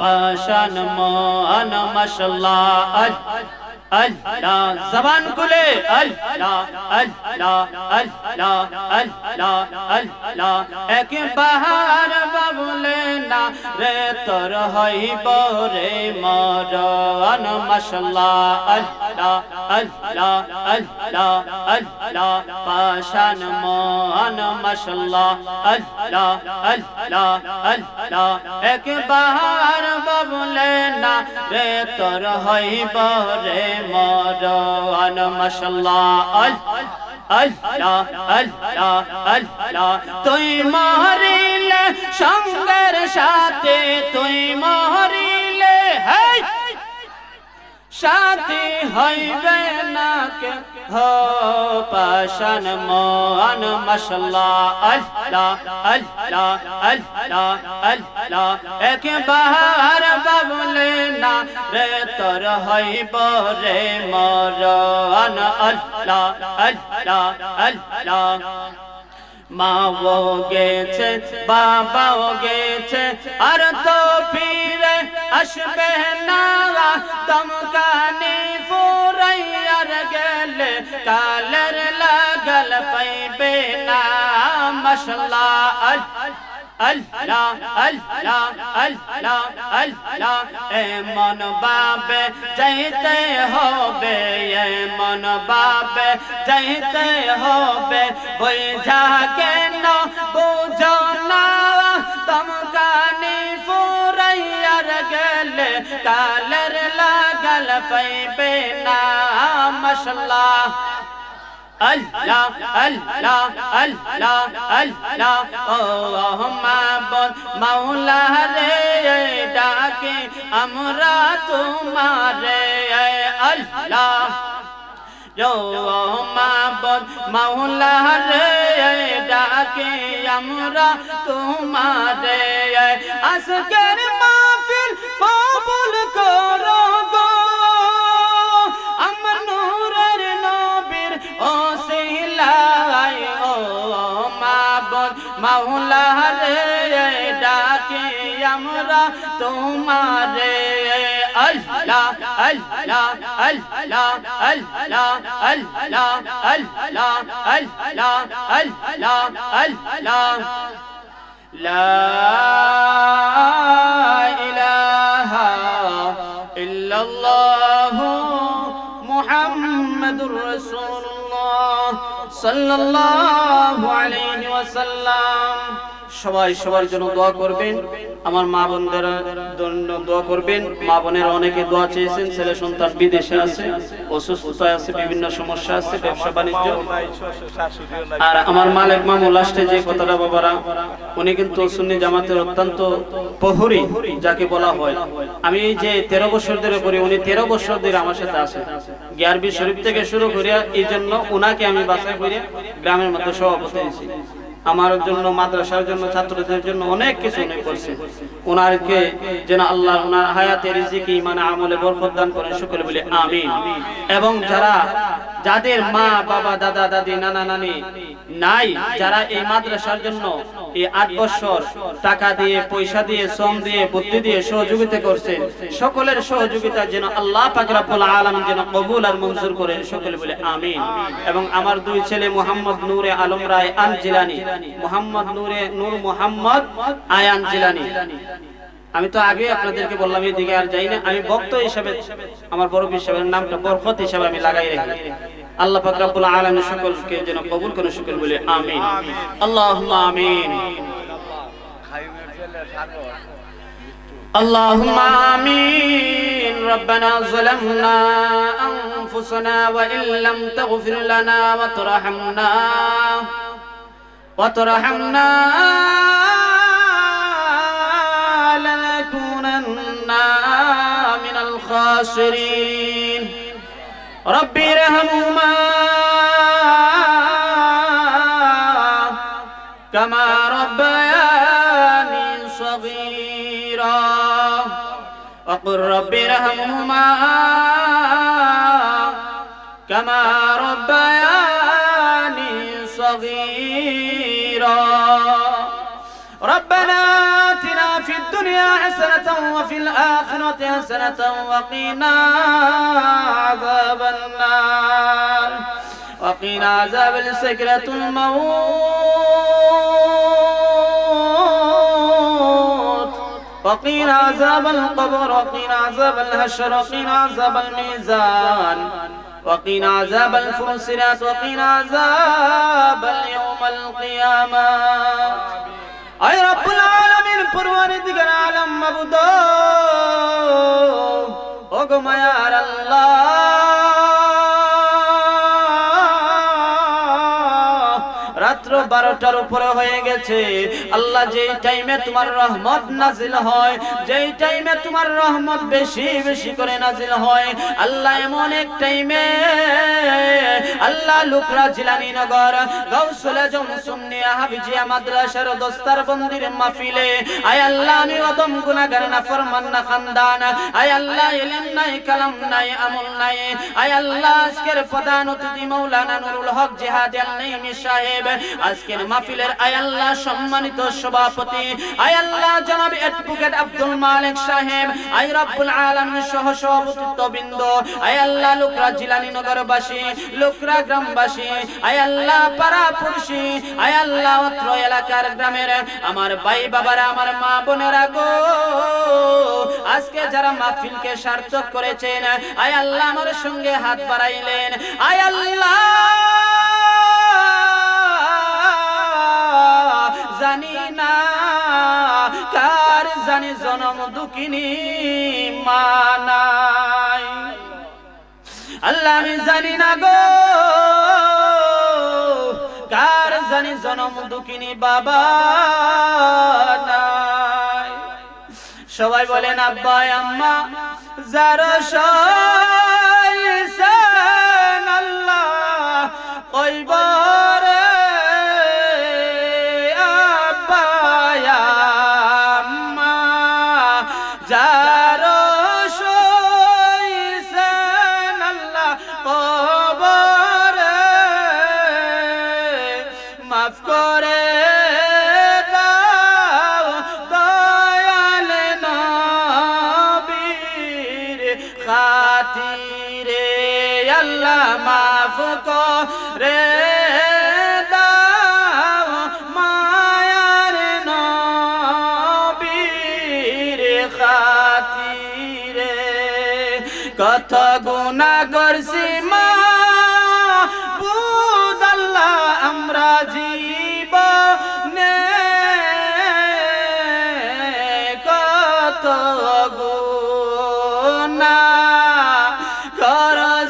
পাশান মান মাশাল্লাহ আল্লাহ জবান খুলে আল্লাহ আল্লাহ আল্লাহ আল্লাহ আল্লাহ এক বাহার বাবুলে না রে তোর হইব রে মরণ মশলা আল্লাহ আল্লাহ আল্লাহ আল্লাহ পাশান মান মাশাল্লাহ, আল্লাহ আল্লাহ আল্লাহ এক বাহার বাবুলে না রে তোর হইব রে মরণ মাশাল্লাহ আল্লাহ আল্লাহ আল্লাহ, তুই মরিলে সঙ্গের সাথে তুই মরিলে, হেই! সাথী হইবে না কে হো পাশান মান মশাল্লাহ আল্লাহ আল্লাহ আল্লাহ আল্লাহ এক বাহার বাবুলে না রে তোর হইব রে মরণ আল্লাহ আল্লাহ আল্লাহ মাও গেছে বাবাও গেছে আর তো আসবে না দমকানি ফুরাইয়ার গেলে, কালের লাগল পাইবে না মশলা আল এমন বাবে যাইতে হবে, এমন বাবে যাইতে হবে, বুঝা কেন বুঝো না কালের লাগল পাইবে না মশলা আল্লাহ আল্লাহ আল্লাহ আল্লাহ, ও মাবন মাওলা রে, ডাকে আমরা তোমারে। আল্লাহ, ও রে, ডাকে আমরা তোমারে। আজকের আমরা তোমারে আল্লাহ আল্লাহ আল্লাহ আল্লাহ আল্লাহ আল্লাহ আল্লাহ আল্লাহ আল্লাহ لا إله إلا الله محمد رسول الله صلى الله عليه وسلم সবাই সবার জন্য দোয়া করবেন। আমার মা বোনদের দোয়া করবেন। মা বোনের অনেকে দোয়া চেয়েছেন, ছেলে সন্তান বিদেশে আছে, অসুস্থতায় আছে, বিভিন্ন সমস্যা আছে, ব্যবসা বাণিজ্য। আর আমার মালিক মামু লাস্টে যে কথাটা বাবারা, উনি কিন্তু সুন্নি জামাতের অত্যন্ত প্রহরী, যাকে বলা হয়। আমি যে তেরো বছর ধরে করি, উনি তেরো বছর ধরে আমার সাথে আছে। গিয়ারবি শরীফ থেকে শুরু করিয়া এই জন্য উনাকে আমি বাসায় করিয়া গ্রামের মধ্যে সভাপতি হয়েছি। আমার জন্য, মাদ্রাসার জন্য, ছাত্রদের জন্য অনেক কিছু উনি করছে। ওনারকে যেন আল্লাহ ওনার হায়াতে রিজিকে ইমানে আমলে বরকত দান করেন, সকলে বলে আমিন। এবং যারা, যাদের মা, বাবা, দাদা, দাদি, নানা, নানি নাই, যারা এই মাদ্রাসার জন্য এই আট বছর টাকা দিয়ে, পয়সা দিয়ে, শ্রম দিয়ে, বুদ্ধি দিয়ে সহযোগিতা করছেন। সকলের সহযোগিতা যেন আল্লাহ পাক রব্বুল আলামিন যেন কবুল আর মঞ্জুর করেন। সকলে বলে আমিন। এবং আমার দুই ছেলে মোহাম্মদ নূরে আলম রায় আন জিলানি মোহাম্মদ নূরে নূর মোহাম্মদ আয়ান জিলানি আমি তো আগে আপনাদেরকে বললাম এই দিকে আর যাই না। আমি ভক্ত হিসাবে, আমার বড় হিসাবে নামটা বরকত হিসাবে আমি লাগাই রাখি। আল্লাহ পাক রব্বুল আলামিন সকলকে যেন কবুল করে সকল বলে আমিন আল্লাহুম্মা আমিন اللهم آمين ربنا ظلمنا أنفسنا وإن لم تغفر لنا وترحمنا وترحمنا لنكونن من الخاسرين ربي رحمهما. كما ربياني صغيرا. وقل ربي رحمهما. كما ربياني صغيرا. الدنيا حسنة وفي الآخرة حسنة وقنا عذاب النار. وقنا عذاب السكرة الموت. وقنا عذاب القبر وقنا عذاب الهشر وقنا عذاب الميزان. وقنا عذاب الفرسرات وقنا عذاب اليوم القيامة. أي رب العالمين. পরওয়ারদিগার আলম মাবুদ ও গো মায়ার আল্লাহ। রাত্র বারোটার উপরে হয়ে গেছে। আল্লাহ যেই টাইমে তোমার রহমত নাজিল হয়, যেই টাইমে তোমার রহমত বেশি বেশি করে নাজিল হয়, আল্লাহ এমন এক টাইমে আল্লাহ লুকরা জিলানি নগর গৌসুল আজম সুন্নিয়া হাফিজিয়া মাদ্রাসার দস্তার বন্দির মাহফিলে। আয় আল্লাহ, আমি অদম গুনাহগার না ফরমান না খানদান। আয় আল্লাহ, ইলম নাই, কালাম নাই, আমল নাই। আয় আল্লাহ, আজকের প্রধান অতিথি মাওলানা নুরুল হক জিহাদ আল-নাইমি সাহেব। আজকের মাহফিলের আয় আল্লাহ সম্মানিত সভাপতি। আয় আল্লাহ, জনাব অ্যাডভোকেট আব্দুল মালিক সাহেব। আয় রব্বুল আলামিন সহ সভাপতিত্ব বৃন্দ আয় আল্লাহ, লোকরা জিলানি নগরবাসী। লোকরা গ্রামবাসী, আয় আল্লাহ আয় আল্লাহ অত্র এলাকার গ্রামের আমার ভাই বাবারা, আমার মা বোনেরা গো। আজকে যারা সার্থক করেছেন, আয় আল্লাহ আমার সঙ্গে হাত বাড়াইলেন। আয় আল্লাহ, জানি না কার জানি জনম দুঃখিনী মানাই আল্লাহ আমি জানি না গো। কার জানি জনম দুঃখিনী বাবা নাই। সবাই বলেন আব্বা আম্মা, যার আল্লাহ কইবরে আব্বা আম্মা, যার খাতিরে কত গুণা করছি মা বুদাল্লাহ আমরা জীবনে কত গুণা করছি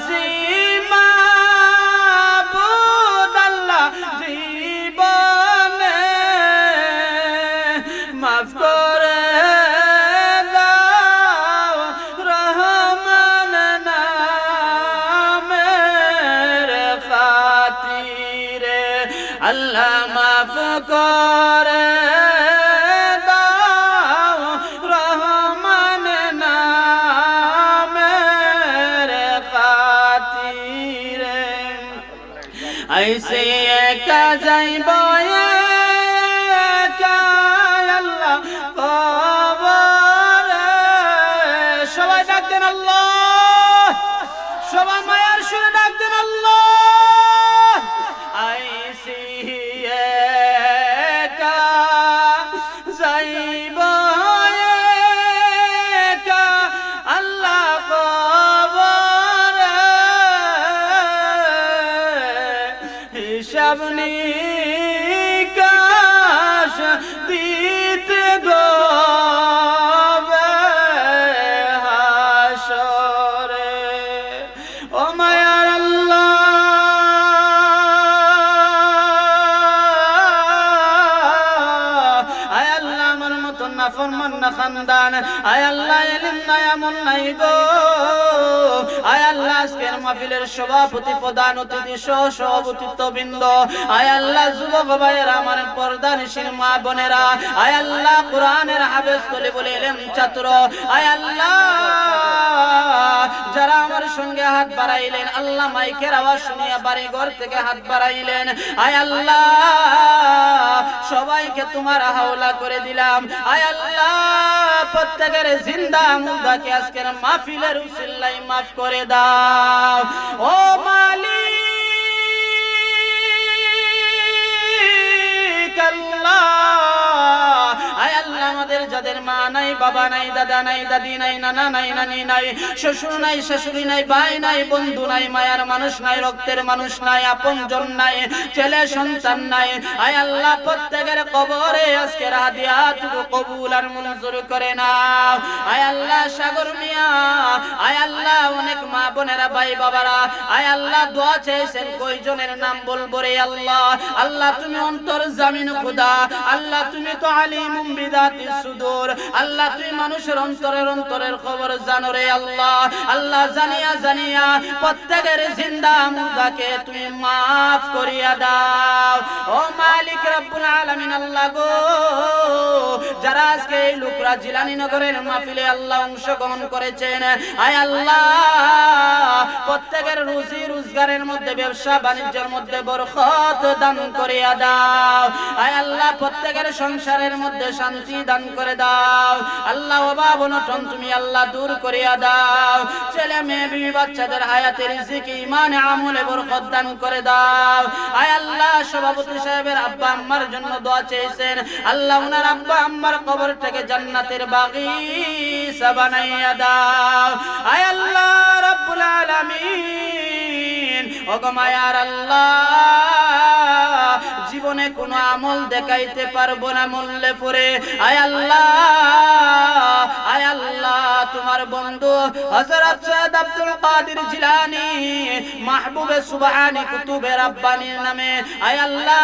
কাশ দিতে গো মাহফিলের সভাপতি প্রধান অতিথি সহ সভাপতিত্ব বৃন্দ। আয় আল্লাহ, যুবক ভাইয়ের, আমার পর্দানিসীন মা বোনেরা। আয় আল্লাহ, কোরআনের হাবেজ বলে বলে এলেন ছাত্র। আয় আল্লাহ। যারা আমার সঙ্গে হাত বাড়াইলেন, আল্লাহ মাইকের আওয়াজ শুনিয়া বাড়ি ঘর থেকে হাত বাড়াইলেন। আয় আল্লাহ, সবাইকে তোমার হাওলা করে দিলাম। আয় আল্লাহ, প্রত্যেকের জিন্দা মুদাকে আজকের মাহফিলের উসিল্লাই মাফ করে দাও। ও মালিক যাদের মা নাই, বাবা নাই, দাদা নাই, দাদি নাই, নানা নাই, নানি নাই, শ্বশুর নাই, শাশুড়ি নাই, ভাই নাই, বন্ধু নাই, মায়ার মানুষ নাই, রক্তের মানুষ নাই, আপনজন নাই, ছেলে সন্তান নাই। আয় আল্লাহ, প্রত্যেকের কবরে আজকে হাদিয়াটুকু কবুল আর মঞ্জুর করে নাও। আয় আল্লাহ, সাগর মিয়া, আয় আল্লাহ, অনেক মা বোনেরা, ভাই বাবারা, আয় আল্লাহ, দোয়া চেয়েছেন কয়জনের নাম বলব রে আল্লাহ? আল্লাহ, তুমি অন্তর জামিন খোদা। আল্লাহ, তুমি তো আলিমুম বিদাতি সুদূর। আল্লাহ তুমি মানুষের অন্তরের অন্তরের খবর জানো রে আল্লাহ। আল্লাহ জানিয়া জানিয়া প্রত্যেকের জিন্দা মুদাকে তুমি মাফ করিয়া দাও। ও মালিক রব্বুল আলামিন আল্লাহ গো, যারা আজকে এই লোকরা জিলানি নগরের মাহফিলে আল্লাহ অংশগ্রহণ করেছেন, আয় আল্লাহ, প্রত্যেকের রুজি রোজগারের মধ্যে, ব্যবসা বাণিজ্যের মধ্যে বরকত দান করিয়া দাও। আয় আল্লাহ, প্রত্যেকের সংসারের মধ্যে শান্তি দান করে দাও। আল্লাহ অভাব অনটন তুমি আল্লাহ দূর করিয়া দাও। ছেলে মেয়ে, বিবি বাচ্চাদের হায়াতের রিজিক ইমানে আমলে বরকত দান করে দাও। আয় আল্লাহ, সভাপতি সাহেবের আব্বা আম্মার জন্য দোয়া চেয়েছেন। আল্লাহ ওনার আব্বা আম্মার কবরটাকে জান্নাতের বাগিচা বানাইয়া দাও। আয় আল্লাহ, রাব্বুল আলামিন। ওগো মায়ার আল্লাহ। জীবনে কোনো আমল দেখাইতে পারব না মূল্যে পড়ে আয় আল্লাহ আয় আল্লাহ, তোমার বন্ধু হযরত সৈয়দ আব্দুল কাদের মাহবুবে সুবহানি কুতুবে রাব্বানির নামে। আয় আল্লাহ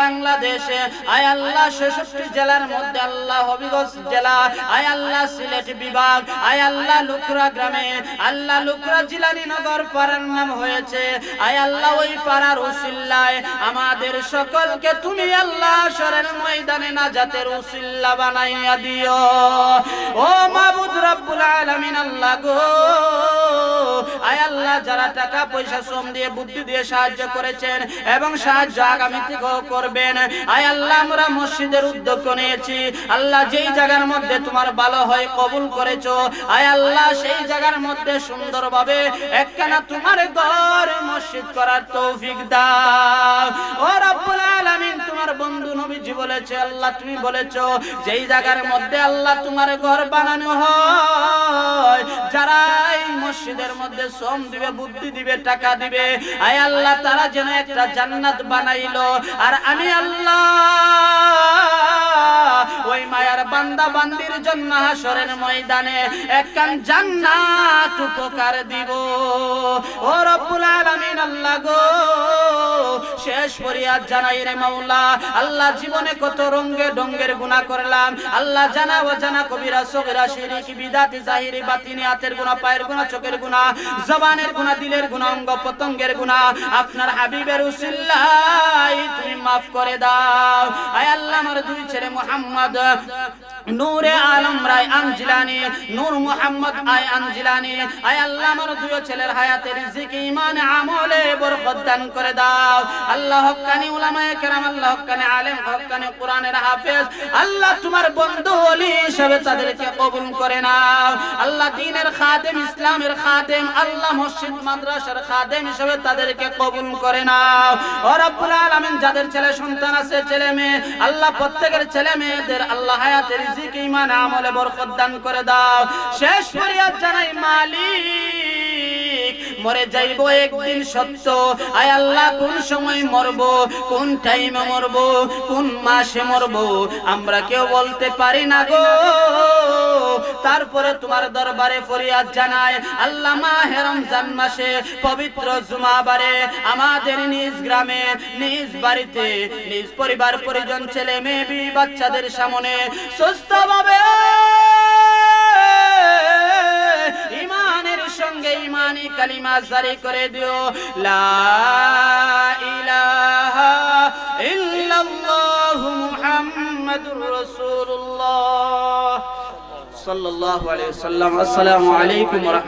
বাংলাদেশে, আয় আল্লাহ 66 জেলার মধ্যে আল্লাহ হবিগঞ্জ জেলা। আয় আল্লাহ, সিলেট বিভাগ। আয় আল্লাহ, লুকরা গ্রামে। আল্লাহ, লুকরা জিলানী নগর পাড়ার নাম হয়েছে। আয় আল্লাহ, ওই পাড়ার উসিল্লায় আমাদের সকলকে তুমি আল্লাহ শরের ময়দানে না নাজাতের উসিল্লা বানাইয়া দিও। ও মাবুদ রব্বুল আলামিন, আল্লাহ গো। আয় আল্লাহ, যারা টাকা, পয়সা, শ্রম দিয়ে, বুদ্ধি দিয়ে সাহায্য করেছেন এবং সাহায্য আগামী থেকেও করবেন। আয় আল্লাহ, আমরা মসজিদের উদ্যোগ নিয়েছি। আল্লাহ, যেই জায়গার মধ্যে তোমার ভালো হয় কবুল করেছ। আয় আল্লাহ, সেই জায়গার মধ্যে সুন্দরভাবে একখানা তোমার ঘর মসজিদ করার তৌফিক দাও। ও রব্বুল আলামিন, তোমার বন্ধু নবীজি বলেছে, আল্লাহ তুমি বলেছ, যেই জায়গার মধ্যে আল্লাহ তোমার ঘর বানানো হয়, যারা এই মসজিদের মধ্যে শ্রম দিবে, বুদ্ধি দিবে, টাকা দিবে, আয় আল্লাহ, তারা যেন একটা জান্নাত বানাইলো। আর আমি আল্লাহ বান্দা বান্দির জন্য হাসরের ময়দানে একখান জান্নাত উপকার দিব। ও রব্বুল আলামিন, আল্লাহ গো, শেষ ফরিয়াদ জানাই রে মাওলা। আল্লাহ জীবনে কত রঙ্গে ডঙ্গের গুনাহ করলাম। আল্লাহ জানা ও জানা কবিরা সগিরা শিরিক, বিদাতি, জাহিরি, বাতিনি, হাতের গুনাহ, পায়ের গুনাহ, চোখের গুনাহ, জবানের গুনাহ, দিলের গুনাহ, অঙ্গ প্রত্যঙ্গের গুনাহ। আপনার হাবিবের উসিল্লাই তুমি মাফ করে দাও। আয় আল্লাহ আমার দুই ছেলে মুহাম্মদ। নূরে আলম রায় আনজিলানি, নূর মুহাম্মদ আয় আনজিলানি, আয় আল্লাহ আমার দুই ছেলের হায়াতে রিজিক ঈমান, আমলে বরকত দান করে দাও। আল্লাহ হক্কানি উলামায়ে কেরাম, আল্লাহ হক্কানি আলেম হক্কানি কোরআনের হাফেজ। আল্লাহ তোমার বন্ধু ওলি হিসেবে তাদেরকে কবুল করে নাও। আল্লাহ দ্বীনের খাদেম, ইসলামের খাদেম, আল্লাহ মসজিদ, মাদ্রাসার খাদেম হিসেবে তাদেরকে কবুল করে নাও। ও রব্বুল আলামিন, যাদের ছেলে সন্তান আছে, ছেলে মেয়ে, আল্লাহ প্রত্যেকের ছেলে মেয়েদের আল্লাহ হায়াতের রিজিক ইমান আমলে বরকত দান করে দাও। শেষ ফরিয়াদ জানাই মালিক। মরে যাইব একদিন সত্য। আয় আল্লাহ, কোন সময় মরব? কোন টাইমে মরব? কোন মাসে মরব? আমরা কেউ বলতে পারি না গো। তারপরে তোমার দরবারে ফরিয়াদ জানায় আল্লাহ মাহে রমজান মাসে, পবিত্র জুমাবারে, আমাদের নিজ গ্রামে, নিজ বাড়িতে, নিজ পরিবার, পরিজন, ছেলে, মেয়ে বাচ্চাদের সামনে সুস্থভাবে সঙ্গে ইমানি কালিমা জারি করে দিও। লা ইলাহা ইল্লাল্লাহু মুহাম্মাদুর রাসূলুল্লাহ। সাল্লাল্লাহু আলাইহি ওয়াসাল্লাম। আসসালামু আলাইকুম ওয়া